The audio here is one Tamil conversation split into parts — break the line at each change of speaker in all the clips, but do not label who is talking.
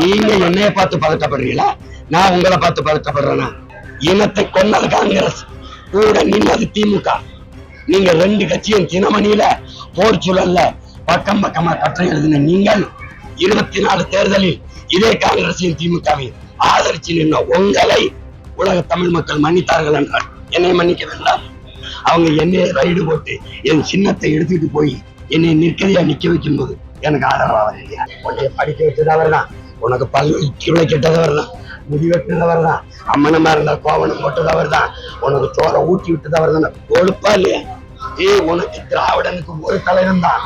நீங்க என்னைய பார்த்து பதட்டப்படுறீங்களா? நான் உங்களை பார்த்து பதட்டப்படுறேன்னா இனத்தை கொன்னது காங்கிரஸ். கூட நின்னது திமுக. நீங்க ரெண்டு கட்சியும் தினமணியில போர் சூழல்ல பக்கம் பக்கமா கற்றை எழுதின நீங்கள் இருபத்தி நாலு தேர்தலில் இதே காங்கிரசையும் திமுகவையும் ஆதரிச்சு நின்ன உங்களை உலக தமிழ் மக்கள் மன்னித்தார்கள் என்றால் என்னை மன்னிக்க வேண்டாம். அவங்க என்னைய ரைடு போட்டு என் சின்னத்தை எடுத்துட்டு போய் என்னை நிற்கதையா நிக்க வைக்கும் போது எனக்கு ஆதரவா வரலையா உன்னை படிக்க வச்சது அவர் தான். உனக்கு பல் கிளை கெட்டது அவர் தான். முடி வெட்டது அவர் தான். அம்மனமா இருந்தா கோவணம் போட்டது அவர் தான். உனக்கு சோற ஊட்டி விட்டது அவர் தான் கொழுப்பா இல்லையா? ஏ உனக்கு திராவிடனுக்கு ஒரு தலைவன் தான்.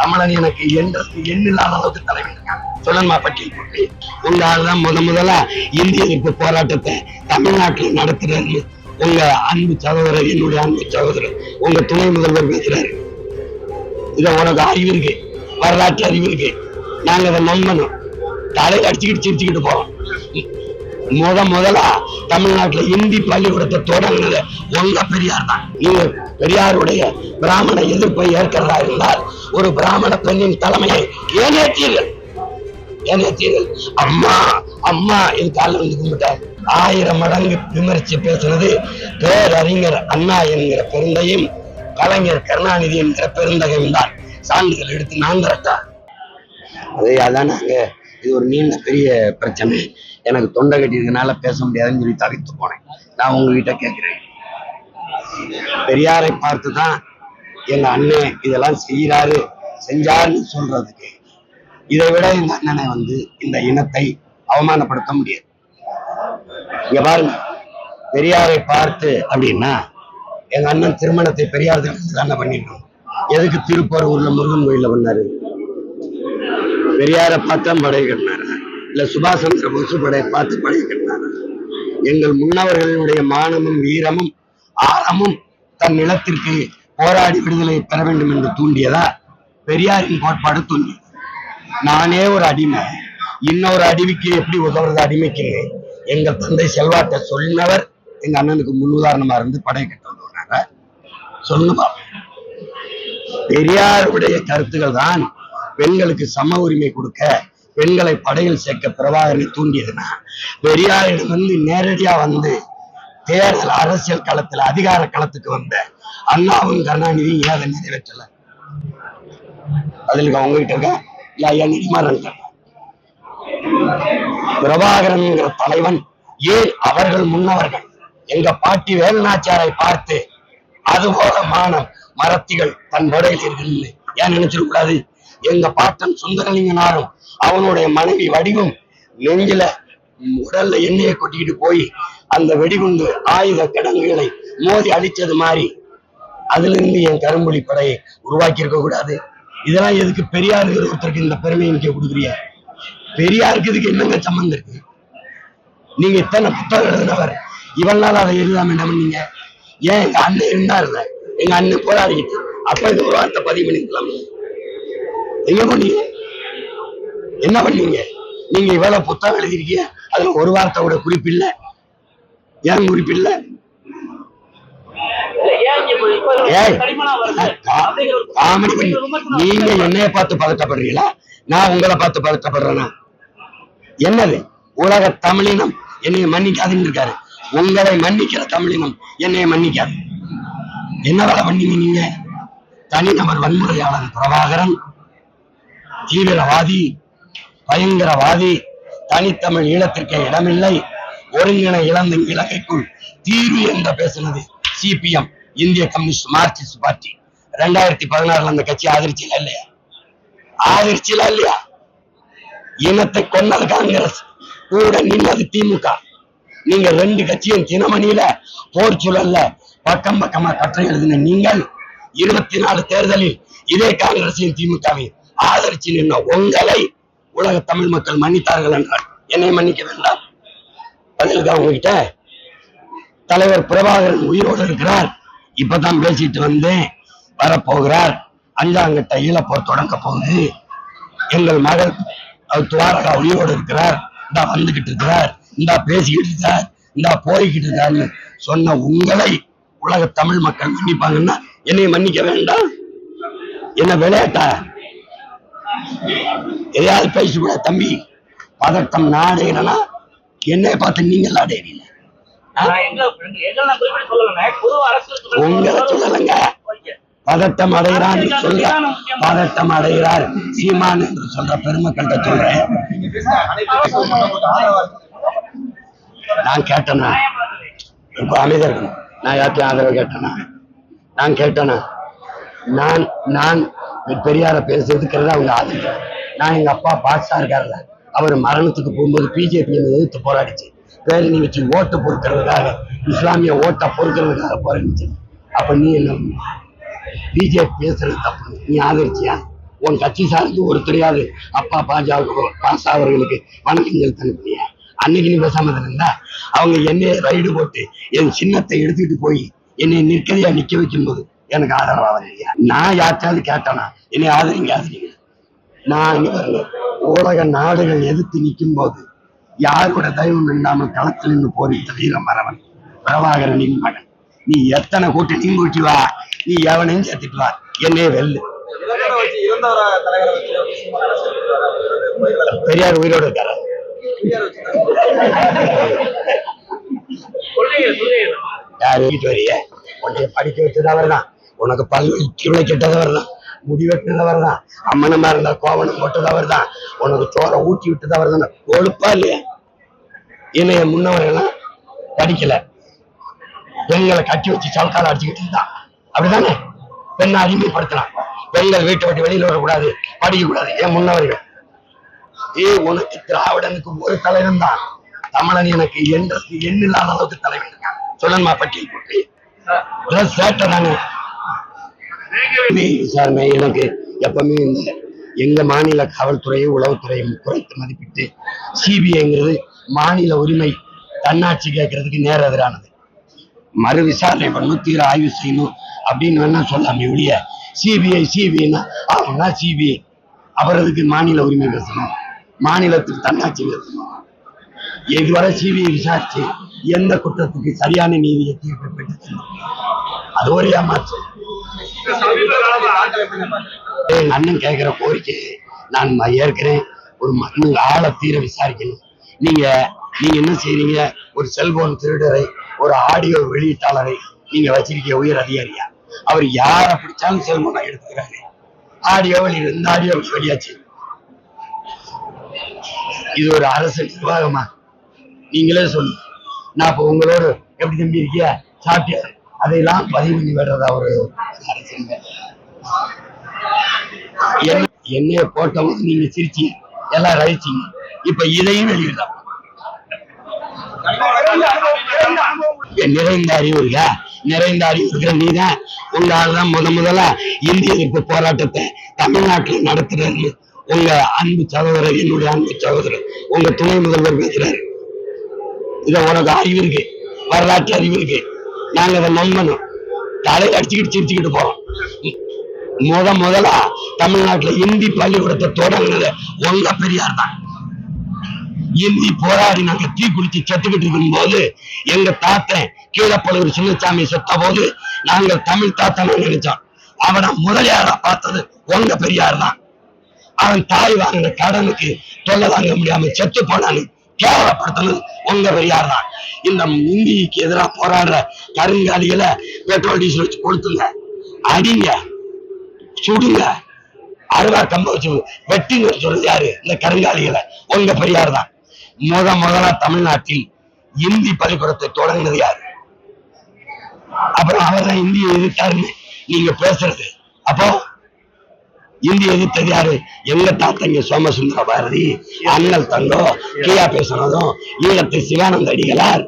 தமிழன் எனக்கு என்றது எண்ணில்லாத அளவுக்கு தலைவன் இருக்கான். சொல்லணுமா பட்டியல் போட்டு. உங்க ஆளுதான் முத முதலா இந்திய எதிர்ப்பு போராட்டத்தை தமிழ்நாட்டில் நடத்துறாரு. உங்க அன்பு சகோதரர் என்னுடைய அன்பு சகோதரர் உங்க துணை முதல்வர் பேசுறாரு. இத உனக்கு அறிவு இருக்கு. வரலாற்று அறிவு இருக்கு நாங்க அதை நம்பணும். தலையில அடிச்சுக்கிட்டு சிரிச்சுக்கிட்டு போறோம். முத முதலா தமிழ்நாட்டுல இந்தி பள்ளிக்கூடத்தை தொடங்கினது உங்க பெரியார் தான். நீங்க பெரியாருடைய பிராமண எதிர்ப்பை ஏற்கிறதா இருந்தால் ஒரு பிராமண பெண்ணின் தலைமையை ஏனேற்றீர்கள். ஏனேற்றீர்கள். அம்மா அம்மா என் காலில் வந்து கும்பிட்டார் ஆயிரம் மடங்கு விமர்சி பேசுனது பேரறிஞர் அண்ணா என்கிற பெருந்தையும் கலைஞர் கருணாநிதி என்கிற பெருந்தகையும் தான். சான்றுகள் எடுத்து நான் திரட்டா? அதே அதான் நாங்க இது ஒரு நீண்ட பெரிய பிரச்சனை. எனக்கு தொண்டை கட்டியிருக்கனால பேச முடியாதுன்னு சொல்லி தவிர்த்து போனேன். நான் உங்ககிட்ட கேட்கிறேன். பெரியாரை பார்த்து தான் எங்க அண்ணன் இதெல்லாம் செய்யறாரு செஞ்சாருன்னு சொல்றதுக்கு. இதை விட எங்க அண்ணனை வந்து இந்த இனத்தை அவமானப்படுத்த முடியாது. இங்க பாருங்க. பெரியாரை பார்த்து அப்படின்னா எங்க அண்ணன் திருமணத்தை பெரியார் தானே பண்ணிடணும் எதுக்கு திருப்பரூர்ல முருகன் கோயில பண்ணாரு பெரியார பார்த்தா படை கட்டினாரா? இல்ல சுபாஷ் சந்திர போஸ் படை பார்த்து படை கட்டினாரா? எங்கள் முன்னவர்களுடைய மானமும் வீரமும் ஆழமும் தன் நிலத்திற்கு போராடி விடுதலை பெற வேண்டும் என்று தூண்டியதா? பெரியாரின் கோட்பாடு தூண்டியது. நானே ஒரு அடிமை. இன்னொரு அடிமைக்கு எப்படி உதவுறது அடிமைக்கு? எங்கள் தந்தை செல்வாட்ட சொன்னவர் எங்க அண்ணனுக்கு முன்னுதாரணமா இருந்து படை கட்ட உதவுனாங்க சொல்லுங்க பெரியாருடைய கருத்துக்கள் தான் பெண்களுக்கு சம உரிமை கொடுக்க பெண்களை படையில் சேர்க்க பிரபாகரனை தூண்டியதுன்னா பெரியாரிடம் வந்து நேரடியா வந்து தேர்தல் அரசியல் களத்துல அதிகார களத்துக்கு வந்த அண்ணாவும் கருணாநிதியும் ஏதை நிறைவேற்றல? பதிலுக்கு அவங்ககிட்ட இருக்க? இல்ல ஐயா நெடுமாறன் பிரபாகரன் தலைவன் ஏன் அவர்கள் முன்னவர்கள்? எங்க பாட்டி வேலுநாச்சியாரை பார்த்து அதுபோல மானம் மரத்திகள் தன் வடையில் இருக்குன்னு ஏன் நினைச்சிட கூடாது? எங்க பாட்டன் சுந்தரலிங்கனாரும் அவனுடைய மனைவி வடிவும் நெஞ்சில உடல்ல எண்ணெயை கொட்டிக்கிட்டு போய் அந்த வெடிகுண்டு ஆயுத கிடங்குகளை மோதி அழிச்சது மாதிரி அதுல இருந்து என் கரும்புலி படையை உருவாக்கி இருக்க கூடாது. இதெல்லாம் எதுக்கு பெரியார் ஒருத்தருக்கு இந்த பெருமையை இங்க கொடுக்குறிய பெரியாருக்கு இதுக்கு என்னங்க சம்பந்தம் இருக்கு? நீங்க இத்தனை புத்தகம் எழுதினவர் இவனால அதை எழுதாம என்ன பண்ணீங்க? ஏன் எங்க அண்ணன் இருந்தாருல எங்க அண்ணன் போராடிக்கிட்டு அப்ப இது ஒரு வார்த்தை பதிவு பண்ணிக்கலாம். எங்க பண்ணீங்க என்ன பண்ணீங்க? நீங்க இவ்வளவு புத்தகம் எழுதிருக்கீங்க அதுல ஒரு வார்த்தையோட குறிப்பு இல்ல ஏன் குறிப்பு இல்ல ஏய், காமெடி நீங்க என்னைய பார்த்து பதட்டப்படுறீங்களா? நான் உங்களை பார்த்து பதட்டப்படுறேனா? என்னது? உலக தமிழினம் என்னைய மன்னிக்காதுன்னு இருக்காரு. உங்களை மன்னிக்கிற தமிழினம் என்னைய மன்னிக்காது. என்ன வேலை பண்ணீங்க நீங்க? தனிநபர் வன்முறையாளர் பிரபாகரன் தீவிரவாதி பயங்கரவாதி தனித்தமிழ் ஈழத்திற்கே இடமில்லை. ஒருங்கிணை இழந்த இலங்கைக்குள் தீர்வு என்று பேசுனது சிபிஎம் இந்திய கம்யூனிஸ்ட் மார்க்சிஸ்ட் பார்ட்டி. ரெண்டாயிரத்தி பதினாறுல அந்த கட்சி ஆதரிச்சுல இல்லையா? ஆதரிச்சுல இல்லையா? இனத்தை கொன்னது காங்கிரஸ் கூட நின்னது திமுக. நீங்க ரெண்டு கட்சியும் தினமணியில போர் பக்கம் பக்கமா கற்றை எழுதின நீங்கள் இருபத்தி நாலு தேர்தலில் இதே காங்கிரசையும் திமுகவையும் ஆதரிச்சு நின்ன உங்களை உலக தமிழ் மக்கள் மன்னித்தார்கள் என்றால் என்னை மன்னிக்க வேண்டாம். பதிலுக்கு உங்ககிட்ட. தலைவர் பிரபாகரன் உயிரோடு இருக்கிறார். இப்பதான் பேசிட்டு வந்தேன். வரப்போகிறார். அஞ்சாங்கட்ட ஈழப்போர் தொடங்க போகுது. எங்கள் மகள் துவாரகா உயிரோடு இருக்கிறார். இந்தா வந்துகிட்டு இருக்கிறார். இந்தா பேசிக்கிட்டு இருக்கார். இந்தா போய்கிட்டு இருக்காருன்னு சொன்ன உங்களை உலக தமிழ் மக்கள் மன்னிப்பாங்கன்னா என்னை மன்னிக்க வேண்டாம். என்ன விளையாட்டா? எதையாவது பேசிக்கூட தம்பி. பதட்டம் நாடுகிறனா என்னை பார்த்து நீங்கள்
நான் நான் அரசியல்
உங்களை சொல்லலைங்க. பதட்டம் அடைகிறான் சொல்ற பதட்டம் அடைகிறார். சீமான் என்று சொல்ற பெருமக்கள்கிட்ட சொல்றேன். நான் கேட்டேனா இப்ப அமைதியா இருக்கணும். நான் யார்த்தையும் ஆதரவு கேட்டேனா? நான் கேட்டேனா? நான் நான் பெரியார பேசுறதுக்கு அவங்க ஆதரிக்கிறேன் நான் எங்க அப்பா பாட்ஷா இருக்காருல்ல அவர் மரணத்துக்கு போகும்போது பிஜேபி எதிர்த்து போராடிச்சு. பேரணி வச்சு ஓட்டு பொறுக்கிறதுக்காக இஸ்லாமிய ஓட்டை பொறுக்கிறதுக்காக போராடிச்சு. அப்ப நீ என்ன பிஜேபி பேசுறது தப்பு. நீ ஆதரிச்சியா? உன் கட்சி சார்ந்து ஒரு தெரியாது. அப்பா பாஜக பாஸ் அவர்களுக்கு வணக்கம் செலுத்த அனுப்பிய அன்னைக்கு நீ பேசாம இருந்தா? அவங்க என்னைய ரைடு போட்டு என் சின்னத்தை எடுத்துட்டு போய் என்னை நிற்கதையா நிக்க வைக்கும்போது எனக்கு ஆதரவா வரலையா? நான் யார்ட்டாவது கேட்டேனா? என்னை ஆதரிங்க ஆதரிங்க. நான் இங்க உலக நாடுகள் எதிர்த்து நிற்கும் போது யாரோட தயவு நின்றாமல் களத்தில் நின்று போரிட்ட வீர மரவன் பிரபாகரனின் மகன். நீ எத்தனை கூட்டத்தையும் கூட்டி வா நீ எவனையும் சேர்த்துட்டு வா என்னைய வெல்லு. பெரியார் உயிரோடு இருக்காரு. யார் வீட்டு வரிய படிக்க வச்சது அவர் தான் உனக்கு பல் கிளை கெட்டது அவர் தான் முடி வெட்டினது அவர் தான் அம்மனமா இருந்தா கோவனம் போட்டது அவர் தான் உனக்கு சோரை ஊட்டி விட்டது அவர் தான் கொழுப்பா இல்லையா? என்னைய முன்னவரெல்லாம் படிக்கல. பெண்களை கட்டி வச்சு சவுக்கால அடிச்சுக்கிட்டு இருந்தான். அப்படிதானே பெண்ணை அடிமைப்படுத்தலாம். பெண்கள் வீட்டை விட்டு வெளியில வரக்கூடாது. படிக்க கூடாது ஏன் முன்னவர்கள்? ஏ உனக்கு திராவிடனுக்கு ஒரு தலைவன் தான் தமிழன் எனக்கு என்றது எண்ணில்லாத அளவுக்கு தலைவன் இருக்கான். சொல்லணுமா பட்டியல் போட்டு. சேட்டை தானே. விசாரணை எனக்கு எப்பவுமே இந்த எங்க மாநில காவல்துறையும் உளவுத்துறையும் குறைத்து மதிப்பிட்டு சிபிஐங்கிறது மாநில உரிமை தன்னாட்சி கேட்கறதுக்கு நேர எதிரானது. மறு விசாரணை பண்ணும் தீர ஆய்வு செய்யணும் அப்படின்னு வேணா சொல்லாமே ஒழிய சிபிஐ சிபிஐனா அவனா சிபிஐ. அப்புறம் மாநில உரிமை பேசணும். மாநிலத்தில் தன்னாட்சி இதுவரை சிபிஐ விசாரிச்சு எந்த குற்றத்துக்கு சரியான நீதியை தீர்ப்பு பெற்று அது ஒரு ஏமாற்று அண்ணன் கேட்கிற கோரிக்கை நான் ஏற்கிறேன். ஒரு மண்ணு ஆளை தீர விசாரிக்கணும். நீங்க நீங்க என்ன செய்றீங்க? ஒரு செல்போன் திருடரை ஒரு ஆடியோ வெளியீட்டாளரை நீங்க வச்சிருக்க உயர் அதிகாரியா? அவர் யாரை பிடிச்சாலும் செல்போனை எடுத்துக்கிறாரு. ஆடியோ வெளியிட இந்த ஆடியோ வெளியாச்சு. இது ஒரு அரசு நிர்வாகமா நீங்களே சொல்லுங்க நான் இப்போ உங்களோட எப்படி தம்பி இருக்கியா? சாப்பிட்டியா? அதையெல்லாம் பதிவு பண்ணி விடுறதா ஒரு அரசு என்னைய போட்டவங்க நீங்க சிரிச்சீங்க எல்லாம் ரசிச்சீங்க. இப்ப இதையும் வெளியிடலாம். என் நிறைந்த அறிவு இருக்கா நிறைந்த அறிவு இருக்கிற நீதான் உங்களால் தான் முத முதல்ல இந்திய எதிர்ப்பு போராட்டத்தை தமிழ்நாட்டுல நடத்துறது உங்க அன்பு சகோதரர் என்னுடைய அன்பு சகோதரர் உங்க துணை முதல்வர் பேசுறாரு. இத உனக்கு அறிவு இருக்கு வரலாற்று அறிவு இருக்கு. நாங்க அதை நம்பணும். தலையில அடிச்சுக்கிட்டு சிரிச்சுக்கிட்டு போறோம். முத முதலா தமிழ்நாட்டுல இந்தி பள்ளிக்கூடத்தை தொடங்கினது உங்க பெரியார் தான். இந்தி போராடி நாங்க தீ குடிச்சு செத்துக்கிட்டு இருக்கும் போது எங்க தாத்தன் கீழப்பழுவர் சின்னசாமி செத்த போது நாங்கள் தமிழ் தாத்தனை நினைச்சோம். அவனை முதலியாரா பார்த்தது உங்க பெரியார் தான். அவன் தாய் வாங்கின கடனுக்கு தொல்லை தாங்க முடியாம செத்து போனான்னு கேவலப்படுத்தணும். உங்க பெரியார் தான். இந்த இந்திக்கு எதிராக போராடுற கருங்காலிகளை பெட்ரோல் டீசல் வச்சு கொடுத்துங்க அடிங்க. சுடுங்க. அருவா கம்ப வச்சு வெட்டிங்க சொல்றது யாரு? இந்த கருங்காலிகளை. உங்க பெரியார் தான். முத முதலா தமிழ்நாட்டில் இந்தி பள்ளிக்கூடத்தை தொடங்கினது யாரு? அப்புறம் அவர் தான் இந்தியை எதிர்த்தாருன்னு நீங்க பேசுறது. அப்போ இந்திய எதிர்த்தது யாரு? எங்க தாத்தங்க சோமசுந்தர பாரதி அண்ணல் தங்கோ கியா பேசுனதும் ஈழத்து சிவானந்த அடிகளார்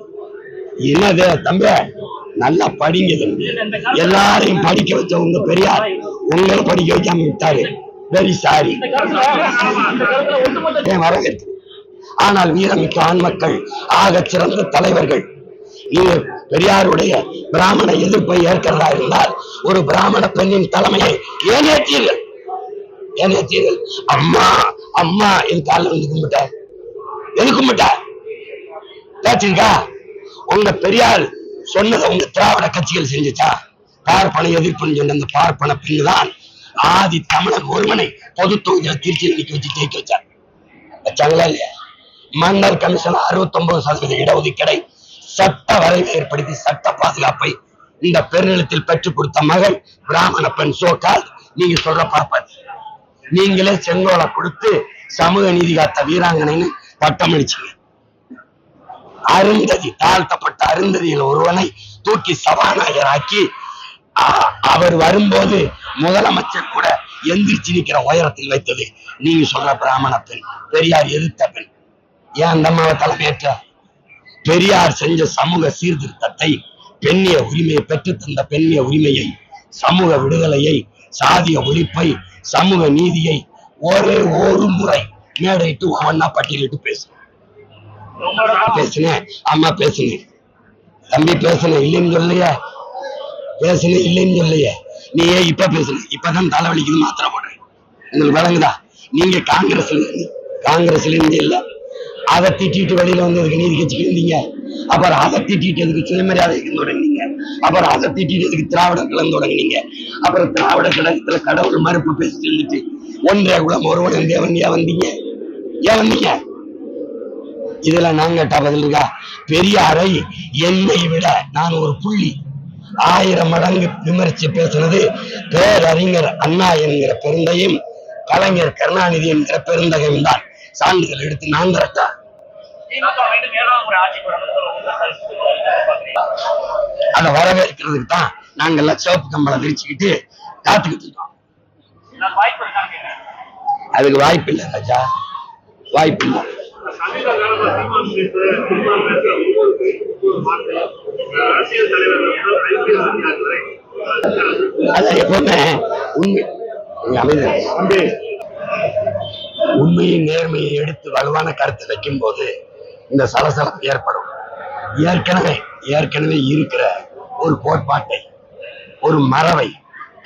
என்னது தம்பி? நல்லா படிங்க தம்பி. எல்லாரையும் படிக்க வச்ச உங்க பெரியார் உங்களை படிக்க வைக்காம விட்டாரு. வெரி சாரி வரவேற்பு. ஆனால் வீரமிக்க ஆண் மக்கள் சிறந்த தலைவர்கள். நீங்க பெரியாருடைய பிராமண எதிர்ப்பை ஏற்கிறதா இருந்தால் ஒரு பிராமண பெண்ணின் தலைமையை ஏன் ஏற்றீர்கள் ஏன் ஏற்றீர்கள் அம்மா அம்மா என் காலில் வந்து கும்பிட்ட. எது கும்பிட்ட? பேச்சுங்கா உங்க பெரியார் சொன்னதை உங்க திராவிட கட்சிகள் செஞ்சுச்சா? பார்ப்பன எதிர்ப்புன்னு சொன்ன அந்த பார்ப்பன பெண்ணு தான் ஆதி தமிழன் ஒருவனை பொது தொகுதியில திருச்சியில் நிக்க வச்சு ஜெயிக்க வச்சார் வச்சாங்களா இல்லையா? மன்னர் கமிஷன் அறுபத்தி ஒன்பது சதவீத இடஒதுக்கீடை சட்ட வரைவை ஏற்படுத்தி சட்ட பாதுகாப்பை இந்த பெருநிலத்தில் பெற்றுக் கொடுத்த மகள் பிராமண பெண் சோக்கால் நீங்க சொல்ற பாப்பர் நீங்களே செங்கோலை கொடுத்து சமூக நீதி காத்த வீராங்கனைன்னு பட்டம் அடிச்சீங்க. அருந்ததி தாழ்த்தப்பட்ட அருந்ததியில் ஒருவனை தூக்கி சபாநாயகர் ஆக்கி அவர் வரும்போது முதலமைச்சர் கூட எந்திரிச்சு நிக்கிற உயரத்தில் வைத்தது நீங்க சொல்ற பிராமண பெண் பெரியார் எதிர்த்த பெண். ஏன் அந்த அம்மாவை தலைமையேற்ற? பெரியார் செஞ்ச சமூக சீர்திருத்தத்தை பெண்ணிய உரிமையை பெற்று தந்த பெண்ணிய உரிமையை சமூக விடுதலையை சாதிய ஒழிப்பை சமூக நீதியை ஒரே ஒரு முறை மேடையிட்டு ஒவ்வொன்னா பட்டியலிட்டு பேசு
பேசினேன்.
பேசுனேன் அம்மா பேசுனேன். தம்பி பேசுனேன் இல்லைன்னு சொல்லையே பேசுனேன் இல்லைன்னு சொல்லையே நீ ஏன் இப்ப பேசுன. இப்பதான் தலைவலிக்குது மாத்திரை போடுறேன். உங்களுக்கு விளங்குதா? நீங்க காங்கிரஸ்ல இருந்து காங்கிரஸ்ல இருந்து இல்ல. அதை திட்டிட்டு வெளியில வந்ததுக்கு நீதி கட்சிக்கு இருந்தீங்க அப்புறம் அதை திட்டிட்டு எதுக்கு சுயமரியாதைக்கு தொடங்கினீங்க அப்புறம் அதை திட்டிட்டு எதுக்கு திராவிட கலந்து தொடங்கினீங்க. அப்புறம் திராவிட கழகத்துல கடவுள் மறுப்பு பேசிட்டு இருந்துட்டு ஒன்றே குலம் ஒருவன் தேவன் ஏன் வந்தீங்க? ஏன் வந்தீங்க? இதுல நான் கேட்ட பதில் இருக்கா? பெரியாரை என்னை விட நான் ஒரு புள்ளி. ஆயிரம் மடங்கு விமர்சி பேசுனது பேரறிஞர் அண்ணா என்கிற பெருந்தையும் கலைஞர் கருணாநிதி என்கிற பெருந்தகையும் தான். சான்றிதழ் எடுத்து நான் தரட்டா? அதை வரவேற்கிறதுக்கு தான் நாங்கெல்லாம் சிவப்பு கம்பளம் விரிச்சுக்கிட்டு காத்துக்கிட்டு இருக்கோம். அதுக்கு வாய்ப்பு இல்லை ராஜா. வாய்ப்பு இல்லை. அதான் எப்பவுமே உண்மை. நீங்க அமைதியா இருங்க. உண்மையை நேர்மையை எடுத்து வலுவான கருத்தை வைக்கும் போது இந்த சலசலம் ஏற்படும். ஏற்கனவே ஏற்கனவே இருக்கிற ஒரு கோட்பாட்டை ஒரு மரபை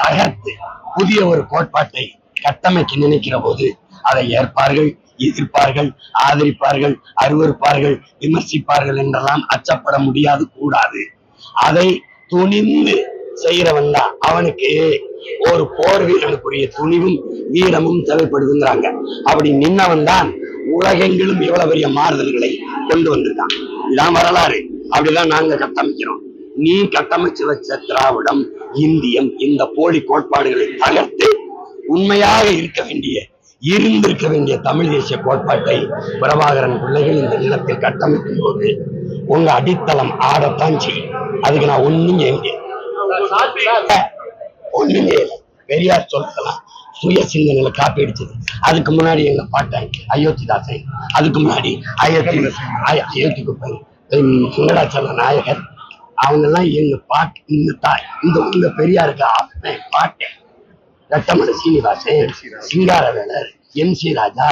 தகர்த்து புதிய ஒரு கோட்பாட்டை கட்டமைக்க நினைக்கிற போது அதை ஏற்பார்கள் எதிர்ப்பார்கள் ஆதரிப்பார்கள் அருவருப்பார்கள் விமர்சிப்பார்கள் என்றெல்லாம் அச்சப்பட முடியாது கூடாது. அதை துணிந்து செய்யறவன் தான் அவனுக்கு ஒரு போர் வீரனுக்குரிய துணிவும் வீரமும் தேவைப்படுதுங்கிறாங்க. அப்படி நின்னவன் தான் உலகெங்கிலும் இவ்வளவு பெரிய மாறுதல்களை கொண்டு வந்திருக்கான் இதான் வரலாறு. அப்படிதான் நாங்க கட்டமைக்கிறோம். நீ கட்டமைச்சு வச்ச திராவிடம் இந்தியம் இந்த போலி கோட்பாடுகளை தகர்த்து உண்மையாக இருக்க வேண்டிய இருந்திருக்க வேண்டிய தமிழ் தேசிய கோட்பாட்டை பிரபாகரன் பிள்ளைகள் இந்த நிலத்தில் கட்டமைக்கும் போது உங்க அடித்தளம் ஆடத்தான் செய்யும். அதுக்கு நான் ஒண்ணும் செய்யல பெரியார் சொல்லலாம் சுய சிந்தனையில காப்பி அடிச்சது. அதுக்கு முன்னாடி எங்க பாட்டன் அயோத்திதாசன் அதுக்கு முன்னாடி அயோத்தி அயோத்தி குப்பை சுங்கடாச்சல நாயகர். அவங்க எல்லாம் எங்க பாட்டு இந்த தாய் இந்த உங்க பெரியாருக்கு அப்பன் பாட்டேன் ரட்டமணி சீனிவாசன் சிங்காரவேலர் எம் சி ராஜா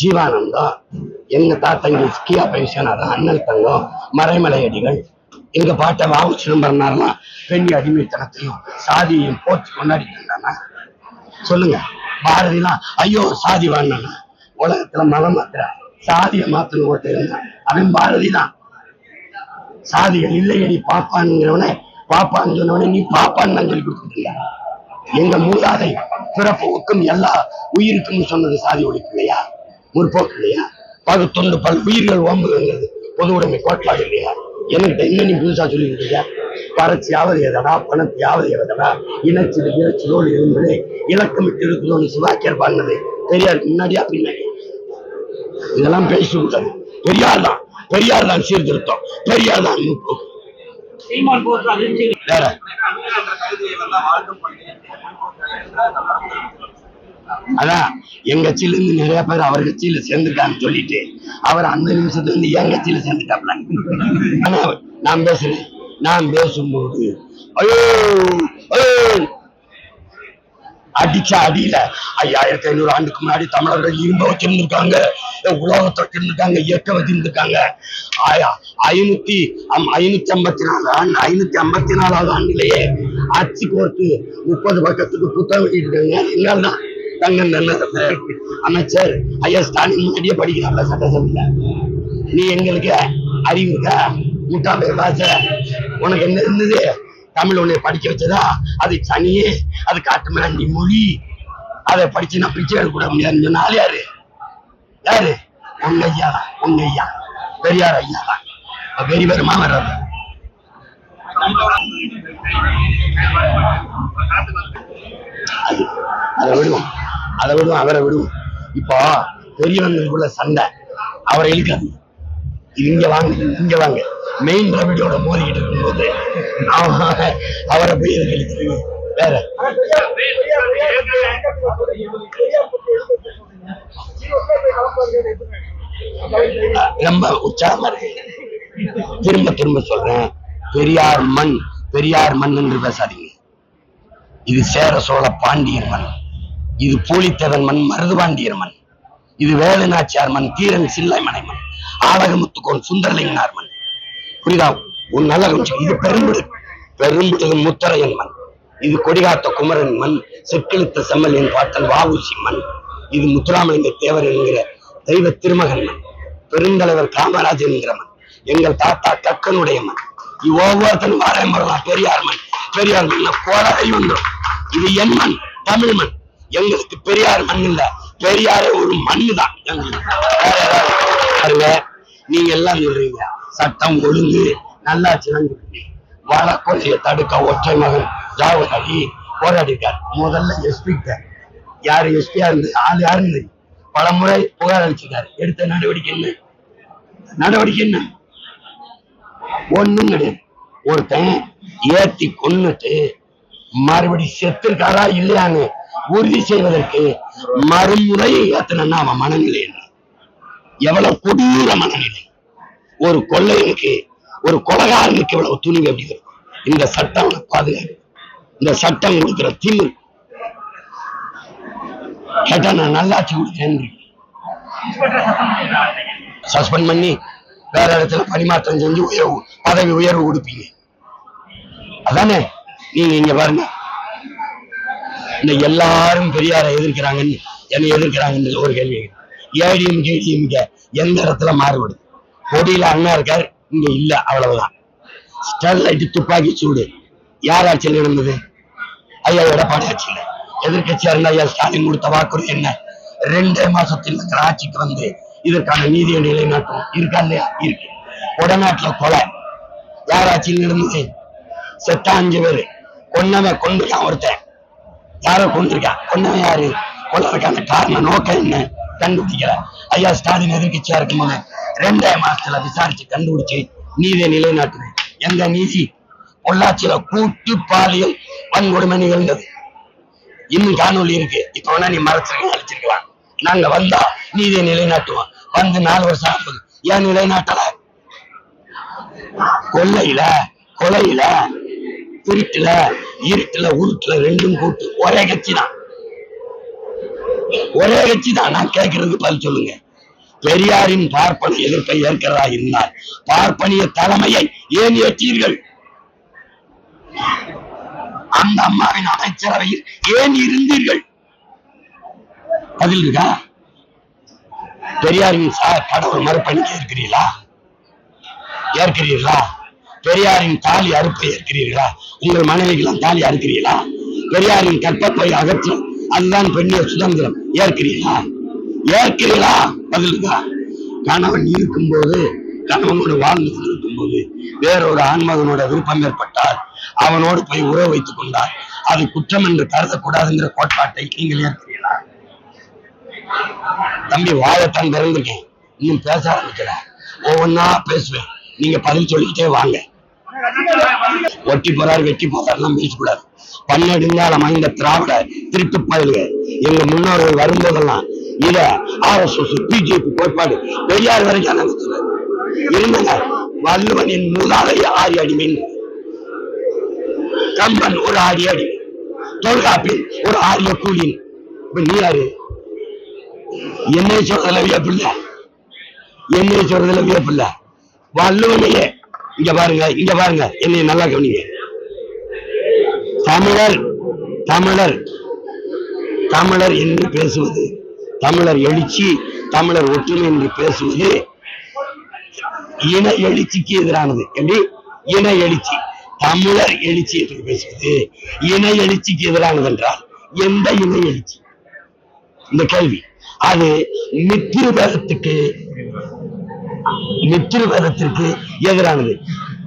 ஜீவானந்தம் எங்க தாத்தங்க கியா விஸ்வநாதன் அண்ணல் தங்கம் மறைமலை அடிகள் எங்க பாட்ட வாவு சிதம்பரனார்லாம் பெண் அடிமைத்தனத்தையும் சாதியையும் போட்டு கொண்டாடிட்டு இருந்தானா சொல்லுங்க. பாரதிலாம் ஐயோ சாதி வாழ்னா உலகத்துல மதம் மாத்திர சாதியை மாத்தணும் ஒருத்தர் இருந்தான் அவன் பாரதி தான். சாதிகள் இல்லையடி பாப்பான்ங்கிறவன பாப்பான்னு சொன்னவனே நீ பாப்பான்னு நான் சொல்லி கொடுத்துருக்கியா எங்க மூதாதை பிறப்புக்கும் எல்லா உயிருக்கும் சொன்னது சாதி ஒழிப்பு இல்லையா? முற்போக்கு இல்லையா? பகுத்தொண்டு பல் உயிர்கள் ஓம்புங்கிறது பொது உடைமை கோட்பாடு இல்லையா? என்கிட்ட என்ன நீ புதுசா சொல்லிட்டு பறச்சியாவது எதடா பணத்தையாவது எதடா இனச்சிடு இனச்சிலோடு இருந்தது இலக்கமிட்டு இருக்குதோன்னு சிவாக்கியர் பாடினது பெரியாருக்கு முன்னாடியா பின்னாடி இதெல்லாம் பேசக்கூடாது பெரியார் தான் பெரியார் தான் சீர்திருத்தம் பெரியார் தான் முற்போக்கு வேற அதான் எங்க கட்சியில இருந்து நிறைய பேர் அவர் கட்சியில சேர்ந்துட்டான்னு சொல்லிட்டு அவர் அந்த நிமிஷத்துல இருந்து என் கட்சியில சேர்ந்துட்டாப்ல ஆனா நான் பேசுறேன். நான் பேசும்போது ஐயோ அடிச்ச அடியில ஐயாயிரத்தி ஐநூறு ஆண்டுக்கு முன்னாடி தமிழர்கள் இரும்ப வச்சிருந்திருக்காங்க உலோகத்தை வச்சிருந்திருக்காங்க இயக்க வச்சிருந்திருக்காங்க ஆயா ஐநூத்தி ஐநூத்தி ஐம்பத்தி நாலு ஆண்டு ஐநூத்தி ஐம்பத்தி நாலாவது ஆண்டுலயே அச்சு கோர்த்து முப்பது பக்கத்துக்கு புத்தகம் வெளியிட்டிருக்காங்க என்னால் தான் தங்கம் நல்ல அமைச்சர் ஐயா ஸ்டாலின் முன்னாடியே படிக்கிறாங்க சட்டசபையில நீ எங்களுக்கு அறிவு இருக்கா முட்டா பேர் பாச உனக்கு என்ன இருந்தது? தமிழ் உன்னை படிக்க வச்சதா? அது சனியே அது காட்டு மிராண்டி மொழி. அதை படிச்சு நான் பிச்சை எடுக்க கூட முடியாதுன்னு சொன்னால் யாரு? யாரு? உங்க ஐயா தான் உங்க ஐயா. பெரியார் ஐயா தான். பெரிய பெருமா வர்றது. அது அதை விடுவோம். அதை விடும் அவரை விடும் இப்போ பெரியவங்களுக்குள்ள சண்டை. அவரை இழுக்காது. இங்க வாங்க இங்க வாங்க. மெயின் ரவிடியோட மோதிக்கிட்டு இருக்கும்போது அவரை போய் எதுக்கு இழுக்கிறீங்க வேற. ரொம்ப உற்சாகமா இருக்கு. திரும்ப திரும்ப சொல்றேன். பெரியார் மண் பெரியார் மண் என்று பேசாதீங்க. இது சேர சோழ பாண்டியன் மண். இது பூலித்தேவன் மண் மருதுபாண்டியர் மண். இது வேலுநாச்சியார் மண் தீரன் சில்லை மனை மண். ஆலகமுத்துக்கோன் சுந்தரலிங்கனார் மண். புரியுதா? உன் அழகம் கொஞ்சம் இது பெரும்பிடு பெரும்பிடு முத்தரையன் மண். இது கொடிகாத்த குமரன் மண். செக்கிழுத்த செம்மலின் பாட்டன் வாவுசி மண். இது முத்துராமலிங்க தேவர் என்கிற தெய்வ திருமகன் மண். பெருந்தலைவர் காமராஜர் என்கிற மண். எங்கள் தாத்தா கக்கனுடைய மண். இது ஒவ்வொருத்தனும் வரலாம் பெரியார் மண். பெரியார் மண் கோலகை வந்துடும் இது என் மண் தமிழ் மண். எங்களுக்கு பெரியார் மண் இல்ல. பெரியாரே ஒரு மண்ணு தான் எங்களுக்கு நீங்க எல்லாம் சொல்றீங்க. சட்டம் ஒழுங்கு நல்லாட்சிதான் சொல்றீங்க வழக்கொலையை தடுக்க ஒற்றை மகன் ஜாவத் அலி போராடிருக்கார் முதல்ல எஸ்பி யாரு எஸ்பியா இருந்து? ஆள் யாரு தெரியும். பல முறை புகார் அளிச்சிருக்காரு எடுத்த நடவடிக்கை என்ன? நடவடிக்கை என்ன? ஒண்ணும் கிடையாது. ஒருத்தன் ஏத்தி கொன்னுட்டு மறுபடி செத்துருக்காரா இல்லையான்னு உறுதி செய்வதற்கு மறுமுறை ஏத்தனா அவன் மனநிலை என்ன? எவ்வளவு கொடூர மனநிலை. ஒரு கொள்ளையனுக்கு ஒரு கொலகாரனுக்கு இவ்வளவு துணிவு எப்படி இருக்கும்? இந்த சட்டம் அவனை பாதுகாப்பு. இந்த சட்டம் கொடுக்கிற திமிரு. கேட்டா நான் நல்லாட்சி கொடுத்தேன். சஸ்பெண்ட் பண்ணி வேற இடத்துல பரிமாற்றம் செஞ்சு உயர்வு பதவி உயர்வு கொடுப்பீங்க. அதானே? நீங்க இங்க பாருங்க. இந்த எல்லாரும் பெரியாரை எதிர்க்கிறாங்கன்னு என்னை எதிர்க்கிறாங்கன்னு ஒரு கேள்வி ஏடிஎம் கேடிஎம் எந்த இடத்துல மாறுபடுது கொடியில அண்ணா இருக்கார் இங்க இல்ல அவ்வளவுதான். ஸ்டெர்லைட் துப்பாக்கி சூடு. யார் ஆட்சியில் நடந்தது? ஐயா எடப்பாடி ஆட்சியில். எதிர்கட்சியா இருந்த ஐயா ஸ்டாலின் கொடுத்த வாக்குறுதி என்ன? ரெண்டே மாசத்தில் இருக்கிற ஆட்சிக்கு வந்து இதற்கான நீதியை நிலைநாட்டும் இருக்கா இல்லையா? இருக்கு. உடநாட்டுல கொலை. யார் ஆட்சியில் நடந்தது? செத்த அஞ்சு பேரு. கொன்னவன் கொண்டு ஒருத்தன். யாரோ கொண்டிருக்கா கொண்டவன் யாரு? கொல்லறதுக்கான காரணம் நோக்கம் என்ன? கண்டுபிடிக்கல. ஐயா ஸ்டாலின் எதிர்கட்சியா இருக்கும்போது ரெண்டே மாசத்துல விசாரிச்சு கண்டுபிடிச்சு நீதியை நிலைநாட்டுது. எந்த நீதி? பொள்ளாச்சியில கூட்டு பாலியல் வன்கொடுமை நிகழ்ந்தது. இன்னும் காணொலி இருக்கு. இப்ப வேணா நீ மறைச்சிருக்க அழிச்சிருக்கலாம். நாங்க வந்தா நீதியை நிலைநாட்டுவோம். வந்து நாலு வருஷம் ஆகுது. ஏன் நிலைநாட்டல? கொள்ளையில கொலையில திருட்டுல இருட்டுல உருட்டுல ரெண்டும் கூட்டு. ஒரே கட்சி தான் ஒரே கட்சி தான் நான் கேட்கறதுக்கு பதில் சொல்லுங்க. பெரியாரின் பார்ப்பன எதிர்ப்பை ஏற்கிறதா இருந்தால் பார்ப்பனிய தலைமையை ஏன் ஏற்றீர்கள்? அந்த அம்மாவின் அமைச்சரவையில் ஏன் இருந்தீர்கள்? பதில் இருக்கா? பெரியாரின் சா- கடவுள் மறுப்பணிக்கு ஏற்கிறீர்களா ஏற்கிறீர்களா பெரியாரின் தாலி அறுப்பை ஏற்கிறீர்களா உங்கள் மனைவிகளும் தாலி அறுக்கிறீர்களா? பெரியாரின் கற்பப்பை அகற்றும் அதுதான் பெண்ணிய சுதந்திரம். ஏற்கிறீர்களா? ஏற்கிறீர்களா? பதிலுக்கா. கணவன் இருக்கும்போது கணவனோடு வாழ்ந்து கொண்டிருக்கும் போது வேறொரு ஆண்மகனோட விருப்பம் ஏற்பட்டால் அவனோடு போய் உறவு வைத்துக் கொண்டார் அது குற்றம் என்று கருதக்கூடாதுங்கிற கோட்பாட்டை நீங்கள் ஏற்கிறீர்களா? தம்பி வாழத்தான் பிறந்திருக்கேன் இன்னும் பேச ஆரம்பிக்கல. ஒவ்வொன்னா பேசுவேன். நீங்க பதில் சொல்லிக்கிட்டே வாங்க. ஒட்டி போறாரு வெட்டி போறாருலாம் பேசக்கூடாது பன்னெடுங்காலம் இந்த திராவிட திருட்டு பயலுக எங்க முன்னோர்கள் வரும்போதெல்லாம் இத ஆர் எஸ் எஸ் பிஜேபி கோட்பாடு பெரியார் வரைக்கும் நாங்க இருந்தங்க வள்ளுவனின் மூதாதை ஆடி அடிமைன் கம்பன் ஒரு ஆடி அடிமை தொல்காப்பில் ஒரு ஆரிய கூலின். இப்ப நீ யாரு? என்னை சொல்றதுல வியப்பில்ல? என்னை சொல்றதுல வியப்பில்ல? வள்ளுவனையே இங்க பாருங்க இங்க பாருங்க. என்னை நல்லா கவனிங்க. தமிழர் தமிழர் தமிழர் என்று பேசுவது தமிழர் எழுச்சி தமிழர் ஒற்றுமை என்று பேசுவது இன எழுச்சிக்கு எதிரானது. எப்படி? இன எழுச்சி தமிழர் எழுச்சி என்று பேசுவது இன எழுச்சிக்கு எதிரானது என்றால் எந்த இன எழுச்சி? இந்த கேள்வி. அது மித்திருவேதத்துக்கு மித்திருவேதத்திற்கு எதிரானது.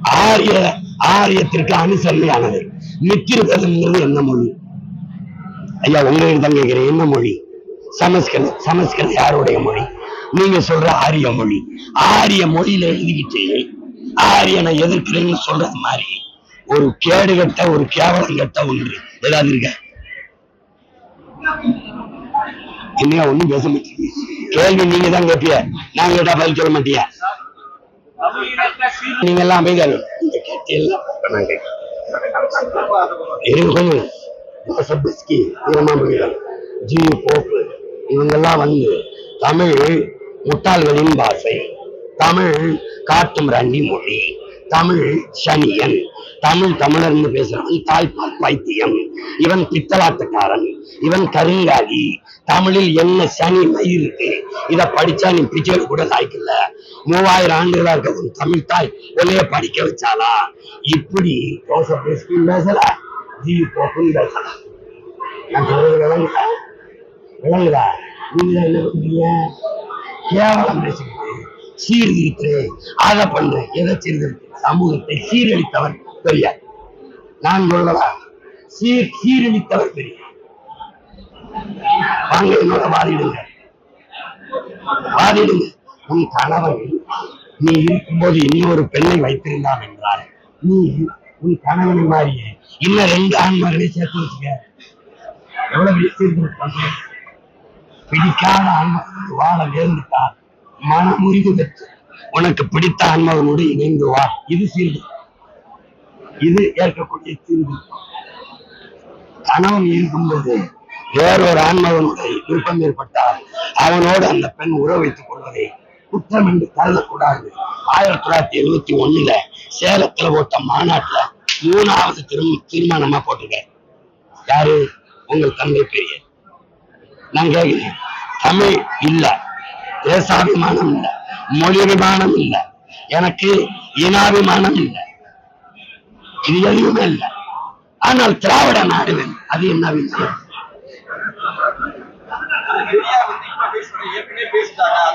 ஆரிய ஆரியத்திற்கு அனுசரணையானது. மித்திருவேதம்ங்கிறது என்ன மொழி? ஐயா உங்களுக்கு தான் கேட்கிறேன் என்ன மொழி? சமஸ்கிருதம் சமஸ்கிருதம் யாருடைய மொழி? நீங்க சொல்ற ஆரிய மொழி. ஆரிய மொழியில எழுதிக்கிட்டு ஆரியனை எதிர்க்கிறேன்னு சொல்றது மாதிரி. ஒரு கேடு கட்ட ஒரு கேவலம் கட்ட ஒன்று. ஏதாவது இருக்க? என்னையா ஒண்ணும் பேச மாட்டீங்க கேள்வி நீங்க தான் கேட்பிய நான் கேட்டா பதில் சொல்ல மாட்டியா? நீங்க எல்லாம் அமைதியா இருங்க. கொஞ்சம். ஜோசப் பிஸ்கி ஜி போப்பு இவங்கெல்லாம் வந்து தமிழ் முட்டாள்களின் பாஷை. தமிழ் காட்டும் ரண்டி மொழி. தமிழ் சனியன். தமிழ் தமிழர்னு பேசுறவன் தாய்ப்பால் பைத்தியம். இவன் பித்தலாட்டக்காரன். இவன் கருங்காலி. தமிழில் என்ன சனி மயிர் இருக்கு? இத படிச்சா நீ பிச்சை கூட தாய்க்கல மூவாயிரம் ஆண்டுகளா இருக்க உன் தமிழ் தாய் உன்னைய படிக்க வச்சாலா இப்படி ஜோசப் பிஸ்கியும் பேசல. ஜி போக்கும் பேசல. நான் சொல்றது விளங்குதா? விளங்குதா? நீங்க என்ன கேவலம் பேசுங்க சீர்திருத்து. அதை பண்ணு. எதை சீர்திருத்து? சமூகத்தை சீரழித்தவர் பெரியார். நான் சொல்லவா? சீர் சீரழித்தவர் பெரியார். வாங்க என்னோட வாதிடுங்க. வாதிடுங்க. உன் கணவன் நீ இருக்கும்போது இன்னொரு பெண்ணை வைத்திருந்தான் என்றார் நீ உன் கணவனை மாறிய இன்னும் ரெண்டு ஆண்மகளை சேர்த்து வச்சுக்க. எவ்வளவு சீர்திருத்தம் பிடிக்காத ஆன்மகனோடு வாழ மன முறிவு பெற்று உனக்கு பிடித்த ஆன்மகனோடு இணைந்து வா. இது சீர்திருத்தம் இது ஏற்கக்கூடிய தீர்வு கணவன் இருக்கும்போது வேறொரு ஆன்மகனுடைய விருப்பம் ஏற்பட்டால் அவனோடு அந்த பெண் உறவு வைத்துக் கொள்வதை குற்றம் என்று கருதக்கூடாது. ஆயிரத்தி தொள்ளாயிரத்தி எழுபத்தி ஒண்ணுல சேலத்துல போட்ட மாநாட்டுல மூணாவது திரும் தீர்மானமா போட்டிருக்கேன் யாரு? உங்கள் தந்தை பெரிய. நான் கேட்கிறேன் தமிழ் இல்ல. தேசாபிமானம் இல்ல மொழியபிமானம் இல்லை எனக்கு இனாபிமானம் இல்லை இது எதுவுமே இல்லை ஆனால் திராவிட நாடுவேன் அது என்ன அபிமானம்
பெரியார்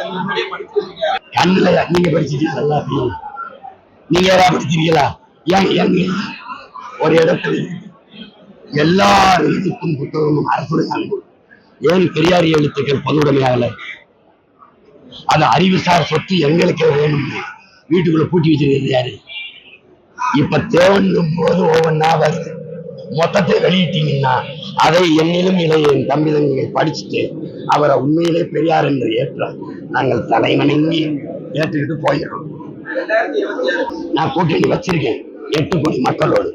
நீங்க முன்னாடியே
கண்ணுல நீங்க படிச்சிட்டீங்களா நீங்க யாராவது படிச்சிருக்கீங்களா? ஏன் ஏங்க ஒரு இடத்துல எல்லா எழுத்துக்கும் புத்தகமும் அரசுடைய ஏன் பெரியார் எழுத்துக்கள் பொதுவுடைமையாகல? அது அறிவுசார் சொத்து எங்களுக்கே வேணும். வீட்டுக்குள்ள பூட்டி வச்சிருக்கிறது யாரு? இப்ப தேவனும் போது ஒவ்வொன்றா வருது. மொத்தத்தை வெளியிட்டீங்கன்னா அதை என்னிலும் இளைய என் தம்பி தங்கைகள் படிச்சுட்டு அவரை உண்மையிலே பெரியார் என்று ஏற்ற நாங்கள் தலைவணங்கி ஏற்றுக்கிட்டு போயிடுறோம் நான் கூட்டணி வச்சிருக்கேன். எட்டு கோடி மக்களோடு.